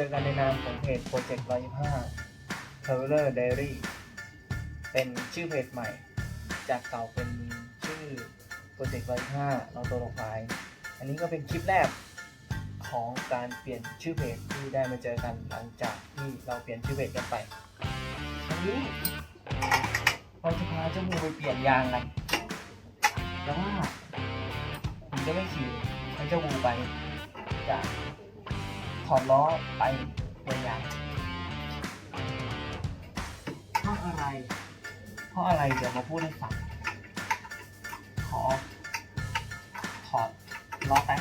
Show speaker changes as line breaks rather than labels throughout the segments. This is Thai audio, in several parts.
เจอกันในนามของเพจโปรเจกต์125 Traveler Diary เป็นชื่อเพจใหม่ จากเก่าเป็นชื่อโปรเจกต์125เราตัวลงไฟล์อันนี้ก็เป็นคลิปแรกของการเปลี่ยนชื่อเพจที่ได้มาเจอกันหลังจากที่เราเปลี่ยนชื่อเพจกันไปวันนี้เราจะพาเจ้ามูไปเปลี่ยนยางกันแต่ว่าผมจะไม่ขี่ให้เจ้ามูไปจะถ อดล้อไปเปลี่ยนยางเพราะอะไร เพราะอะไรเดี๋ยวมาพูดให้ฟัง ขอ ถอดล้อแป๊บ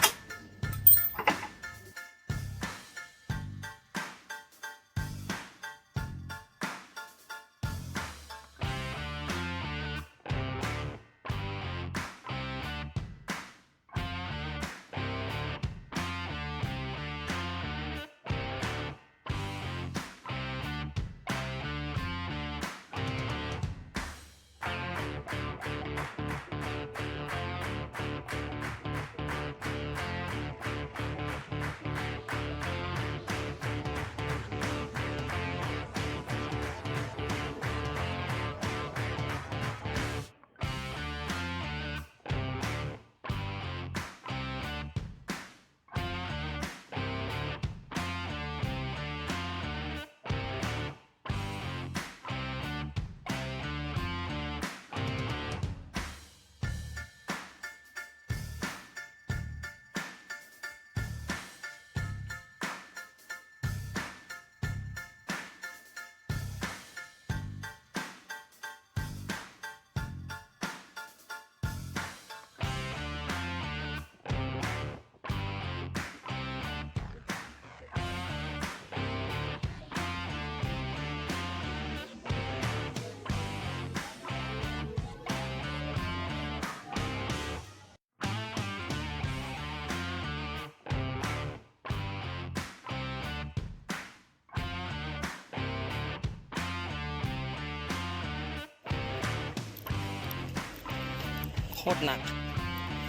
ตรหนัก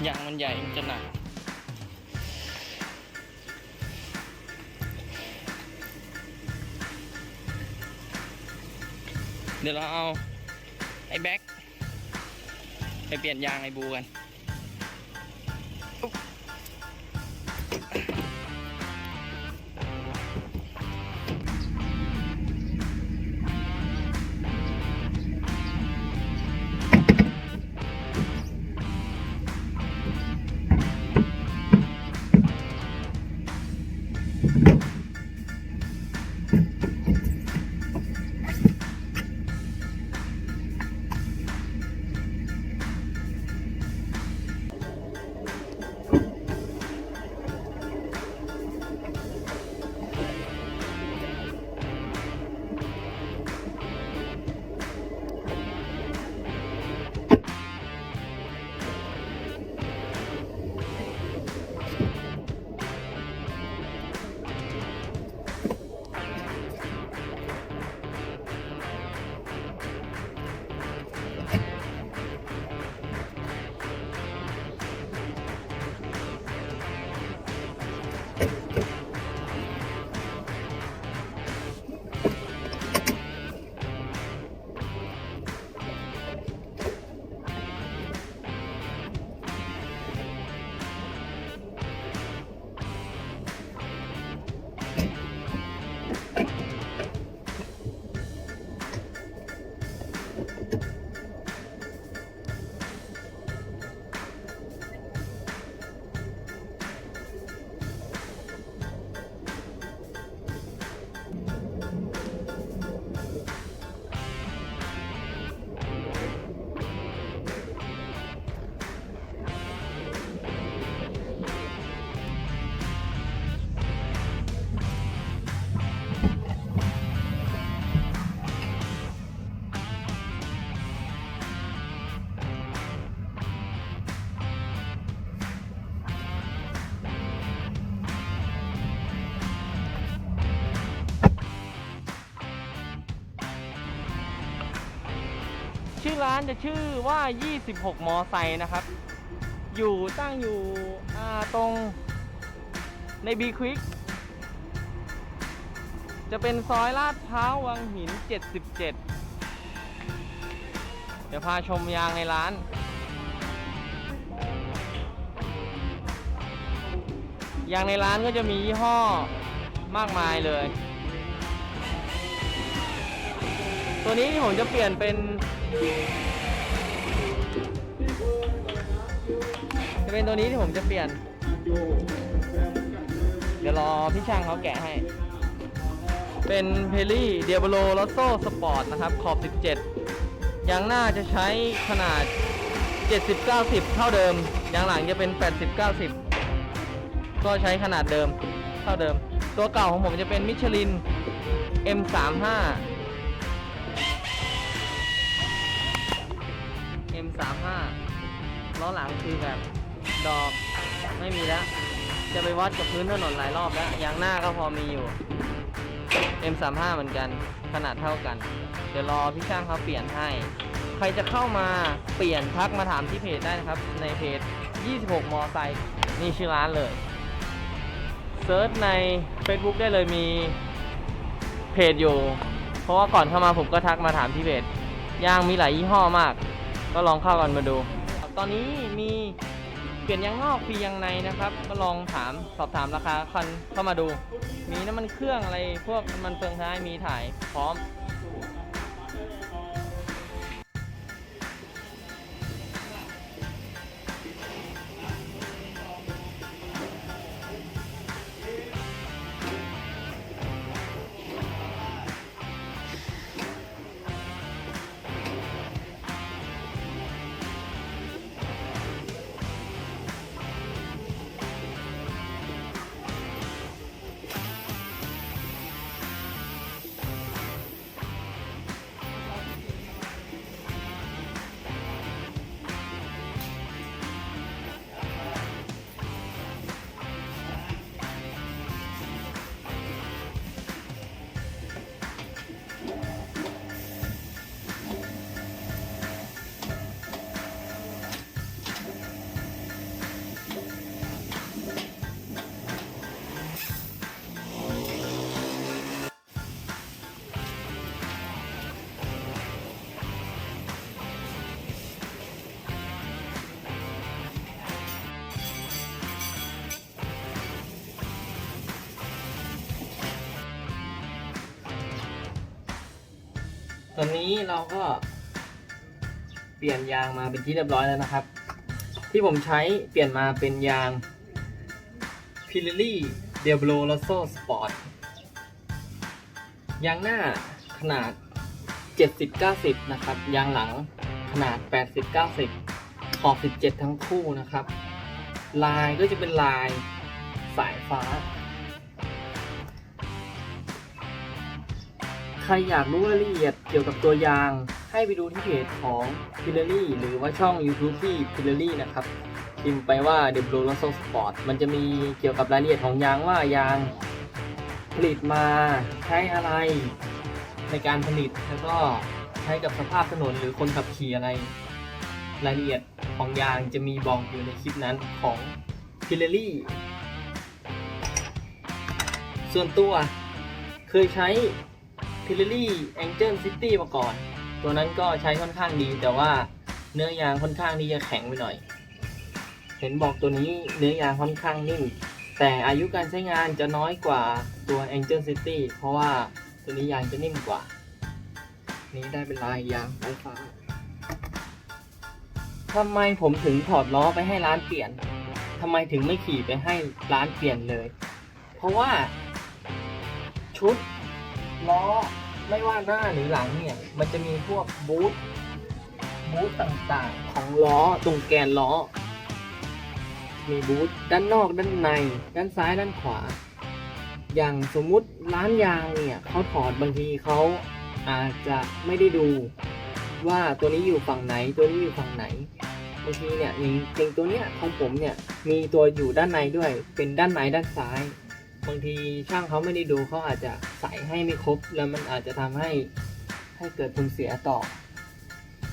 ยางมันใหญ่มันจะหนักเดี๋ยวเราเอาไอ้แบ็คไปเปลี่ยนยางไอ้บูกัน 对。านจะชื่อว่า 26 มอไซค์นะครับ อยู่ตั้งอยู่ตรงในบีควิก
จะเป็นซอยลาดพร้าววังหิน 77 เดี๋ยวพาชมยางในร้าน ยางในร้านก็จะมียี่ห้อมากมายเลย ตัวนี้ผมจะเปลี่ยนเป็น จะเป็นตัวนี้ที่ผมจะเปลี่ยน เดี๋ยวรอพี่ช่างเขาแกะให้ เป็นเพลลี่เดียบโลลอโซสปอร์ตนะครับ ขอบ 17 ยางหน้าจะใช้ขนาด 70-90 เท่าเดิม ยางหลังจะเป็น 80-90 ก็ใช้ขนาดเดิม เท่าเดิม ตัวเก่าของผมจะเป็นมิชลิน M35 M35 ล้อหลังคือแบบ ดอกไม่มีแล้ว จะไปวัดกับพื้นถนนหลายรอบแล้วยางหน้าก็พอมีอยู่ M35 เหมือนกันขนาดเท่ากัน เดี๋ยวรอพี่ช่างเขาเปลี่ยนให้ ใครจะเข้ามาเปลี่ยนทักมาถามที่เพจได้นะครับ ในเพจ 26 มอไซค์นี่ชื่อร้านเลยเซิร์ชใน Facebook ได้เลยมีเพจอยู่ เพราะว่าก่อนเข้ามาผมก็ทักมาถามที่เพจยางมีหลายยี่ห้อมาก ก็ลองเข้ากันมาดู ตอนนี้มี เปลี่ยนยางนอกฟรียางในนะครับ ก็ลองถามสอบถามราคาคันเข้ามาดู มีน้ำมันเครื่องอะไรพวกน้ำมันเฟืองท้ายมีถ่ายพร้อม ตอนนี้เราก็เปลี่ยนยางมาเป็นที่เรียบร้อยแล้วนะครับ ที่ผมใช้เปลี่ยนมาเป็นยาง Pirelli Diablo Rosso Sport ยางหน้าขนาด 70-90 นะครับ ยางหลังขนาด 80-90 ขอบ 17 ทั้งคู่นะครับ ลายก็จะเป็นลายสายฟ้า รอยากรู้รายละเอียดเกี่ยวกับตัวยาง ให้ไปดูที่เพจของ p i l l a r y หรือว่าช่อง YouTube ที่ p i l l a r y นะครับพิมพ์ไปว่า The Blue r o s s o Sport มันจะมีเกี่ยวกับรายละเอียดของยางว่ายางผลิตมาใช้อะไรในการผลิตแล้วก็ใช้กับสภาพถนนหรือคนขับขี่อะไร รายละเอียดของยางจะมีบอกอยู่ในคลิปนั้นของ p i l l a r y ส่วนตัวเคยใช้ p i l l a r y Angel City มาก่อน ตัวนั้นก็ใช้ค่อนข้างดี แต่ว่าเนื้อยางค่อนข้างที่จะแข็งไปหน่อย เห็นบอกตัวนี้เนื้อยางค่อนข้างนิ่ม แต่อายุการใช้งานจะน้อยกว่าตัว Angel City เพราะว่าตัวนี้ยางจะนิ่มกว่า นี้ได้เป็นลายยางไฟฟ้าทำไมผมถึงถอดล้อไปให้ร้านเปลี่ยนทำไมถึงไม่ขี่ไปให้ร้านเปลี่ยนเลย เพราะว่าชุดล้อ ไม่ว่าหน้าหรือหลังเนี่ย มันจะมีพวกบูทบูทต่างๆ ของล้อตรงแกนล้อ มีบูทด้านนอกด้านใน ด้านซ้ายด้านขวา อย่างสมมุติร้านยางเนี่ยเขาถอดบางทีเขาอาจจะไม่ได้ดูว่าตัวนี้อยู่ฝั่งไหนตัวนี้อยู่ฝั่งไหนบางทีเนี่ยอย่างจริงตัวเนี้ยของผมเนี่ยมีตัวอยู่ด้านในด้วยเป็นด้านในด้านซ้าย บางทีช่างเขาไม่ได้ดูเขาอาจจะใส่ให้ไม่ครบ แล้วมันอาจจะทำให้ให้เกิดผลเสียต่อ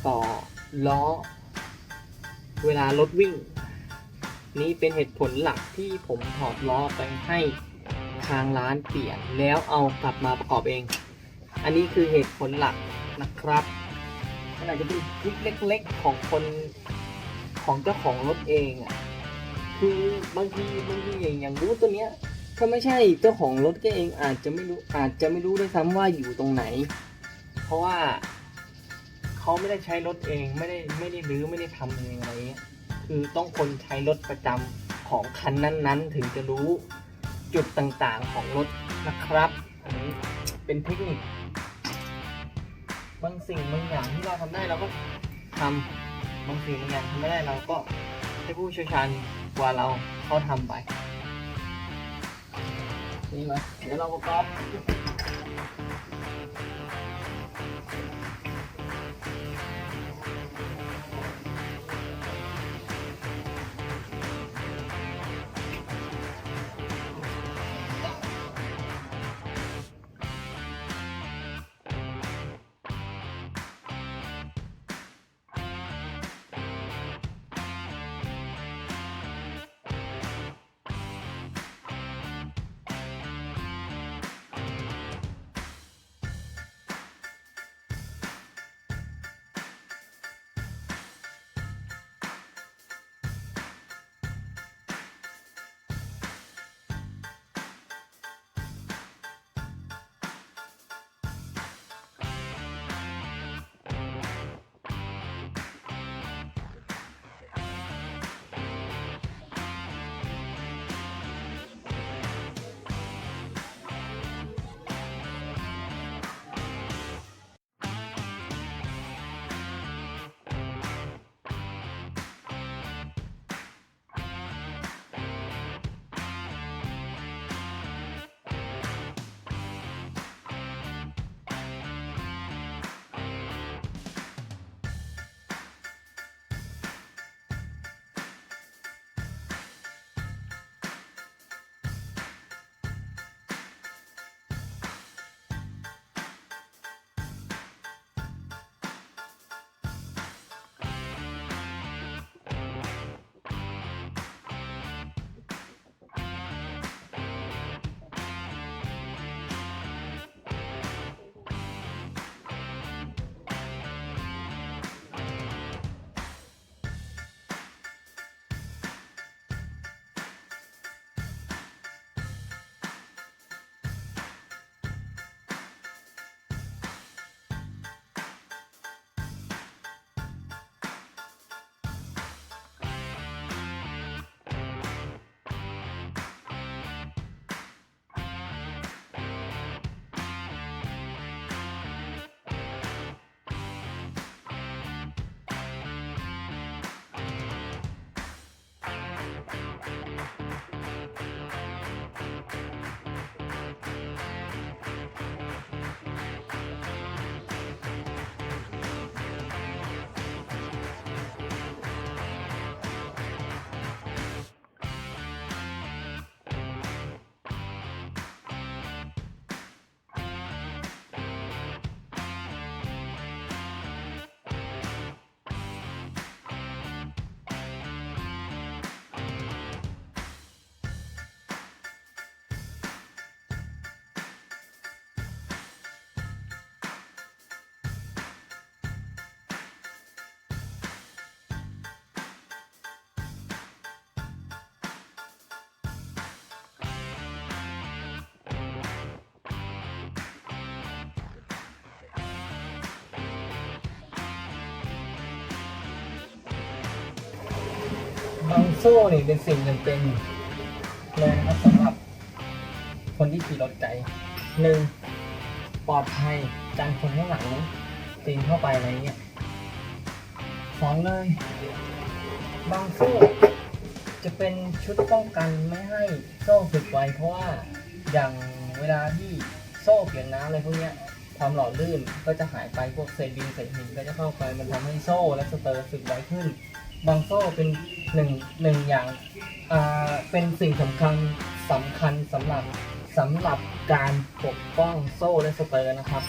ต่อล้อ เวลารถวิ่ง นี่เป็นเหตุผลหลักที่ผมถอดล้อไปให้ทางร้านเปลี่ยนแล้วเอากลับมาประกอบเอง อันนี้คือเหตุผลหลักนะครับมันอาจจะเป็นทริคเล็กๆของคนของเจ้าของรถเองอะคือบางทีบางทีอย่างอย่างรู้ตัวเนี้ย ถ้าไม่ใช่เจ้าของรถก็เองอาจจะไม่รู้อาจจะไม่รู้ด้วยซ้ำว่าอยู่ตรงไหน เพราะว่าเขาไม่ได้ใช้รถเองไม่ได้ไม่ได้รื้อไม่ได้ทำเองอะไรคือต้องคนใช้รถประจำของคันนั้นๆ ถึงจะรู้จุดต่างๆของรถนะครับอันนี้เป็นเทคนิคบางสิ่งบางอย่างที่เราทำได้เราก็ทำบางสิ่งบางอย่างทำไม่ได้เราก็ให้ผู้เชี่ยวชาญกว่าเราเขาทำไป นี่มา เดี๋ยวเราประกอบ ซ่นี่เป็นสิ่งจำเป็นเลยนะครับสำหรับคนที่ขี่รถไกลหนึ่งปลอดภัยจากคนข้างหลังปีนเข้าไปอะไรเงี้ยสองเลย บางโซ่จะเป็นชุดป้องกันไม่ให้โซ่สึกไวเพราะว่าอย่างเวลาที่โซ่เปียกน้ำอะไรพวกเนี้ยความหล่อลื่นก็จะหายไปพวกเศษดินเศษหินก็จะเข้าไปมันทำให้โซ่และสเตอร์สึกไวขึ้น บางโซ่เป็นหนึ่งหนึ่งอย่างเป็นสิ่งสำคัญสำคัญสำหรับสำหรับการปกป้องโซ่และสเตอร์นะครับ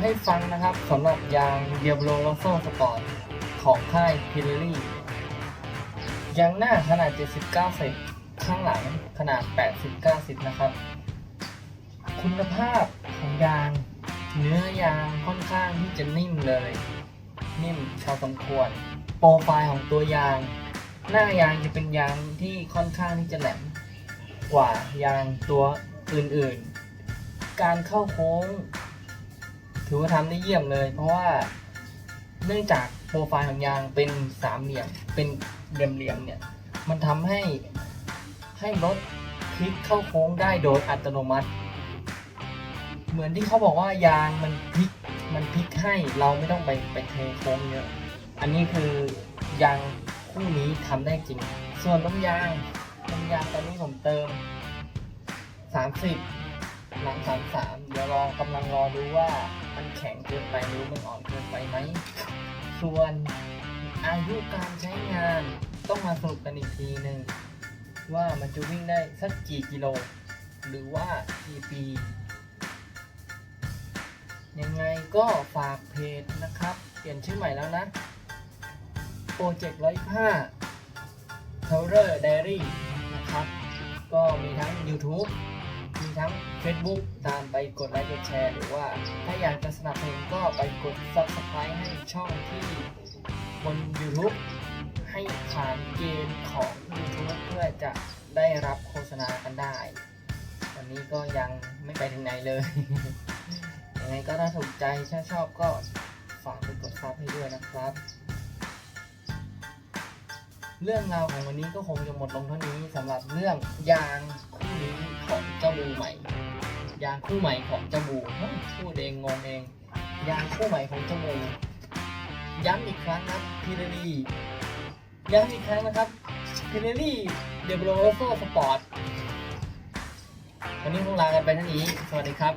ให้ฟังนะครับสำหรับยาง Diablo Rosso Sport ของค่าย Pirelli ยางหน้าขนาด70-90ข้างหลังขนาด 80-90 นะครับ คุณภาพของยาง เนื้อยางค่อนข้างที่จะนิ่มเลย นิ่มพอสมควร โปรไฟล์ของตัวยาง หน้ายางจะเป็นยางที่ค่อนข้างที่จะแหลมกว่ายางตัวอื่นๆ การเข้าโค้ง ถือว่าทำได้เยี่ยมเลย เพราะว่าเนื่องจากโปรไฟล์ของยางเป็นสามเหลี่ยมเป็นเหลี่ยมๆเนี่ยมันทำให้ให้รถพลิกเข้าโค้งได้โดยอัตโนมัติ เหมือนที่เขาบอกว่ายางมันพลิกมันพลิกให้เราไม่ต้องไปไปเทโค้งเยอะอันนี้คือยางคู่นี้ทำได้จริง ส่วนน้ำยางน้ำยางตอนนี้ผมเติม 30 หลัง 33 เดี๋ยวรอกำลังรอดูว่า มันแข็งเกินไปหรือมันอ่อนเกินไปไหม ส่วนอายุการใช้งานต้องมาสรุปกันอีกทีหนึ่งว่ามันจะวิ่งได้สักกี่กิโล หรือว่ากี่ปี ยังไงก็ฝากเพจนะครับ เปลี่ยนชื่อใหม่แล้วนะโปรเจกต์ร้อยห้า t o w e r Diary นะครับ ก็มีทั้ง YouTube ทั้ง Facebook ตามไปกดไลค์กดแชร์หรือว่าถ้าอยากจะสนับสนุนก็ไปกด Subscribe ให้ช่องที่บน YouTube ให้ผ่านเกณฑ์ของ YouTube เพื่อจะได้รับโฆษณากันได้วันนี้ก็ยังไม่ไปถึงไหนเลยยังไงก็ถ้าถูกใจถ้าชอบก็ฝากไปกดซับให้ด้วยนะครับ เรื่องราวของวันนี้ก็คงจะหมดลงเท่านี้สำหรับเรื่องยางคู่นี้ของ เจ้าบูใหม่ ยางคู่ใหม่ของเจ้าบูพูดเองงงเอง ยางคู่ใหม่ของเจ้าบูย้ำอีกครั้งครับพิเรลี่ย้ำอีกครั้งนะครับพิเรลี่เดบโรโซสปอร์ตวันนี้คงลากันไปเท่านี้ สวัสดีครับ